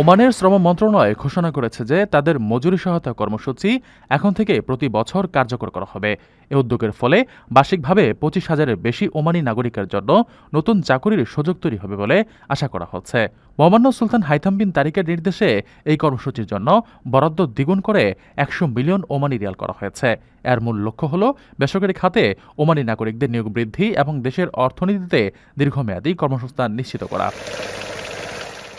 ওমানের শ্রম মন্ত্রণালয় ঘোষণা করেছে যে তাদের মজুরি সহায়তা কর্মসূচি এখন থেকে প্রতি বছর কার্যকর করা হবে। এ উদ্যোগের ফলে বার্ষিকভাবে পঁচিশ হাজারের বেশি ওমানি নাগরিকের জন্য নতুন চাকুরির সুযোগ তৈরি হবে বলে আশা করা হচ্ছে। মোহাম্মদ সুলতান হাইথাম বিন তারিকের নির্দেশে এই কর্মসূচির জন্য বরাদ্দ দ্বিগুণ করে একশো মিলিয়ন ওমানি রিয়াল করা হয়েছে। এর মূল লক্ষ্য হল বেসরকারি খাতে ওমানি নাগরিকদের নিয়োগ বৃদ্ধি এবং দেশের অর্থনীতিতে দীর্ঘমেয়াদী কর্মসংস্থান নিশ্চিত করা।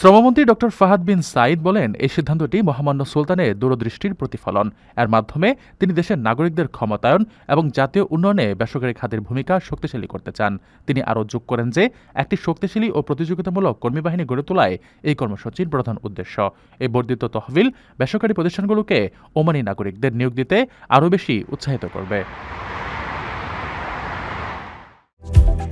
শ্রমমন্ত্রী ডক্টর ফাহাদ বিন সাইদ বলেন, এই সিদ্ধান্তটি মহামান্য সুলতানের দূরদৃষ্টির প্রতিফলন। এর মাধ্যমে তিনি দেশের নাগরিকদের ক্ষমতায়ন এবং জাতীয় উন্নয়নে বেসরকারি খাতের ভূমিকা শক্তিশালী করতে চান। তিনি আরও যোগ করেন যে, একটি শক্তিশালী ও প্রতিযোগিতামূলক কর্মী বাহিনী গড়ে তোলায় এই কর্মসূচির প্রধান উদ্দেশ্য। এই বর্ধিত তহবিল বেসরকারি প্রতিষ্ঠানগুলোকে ওমানি নাগরিকদের নিয়োগ দিতে আরও বেশি উৎসাহিত করবে।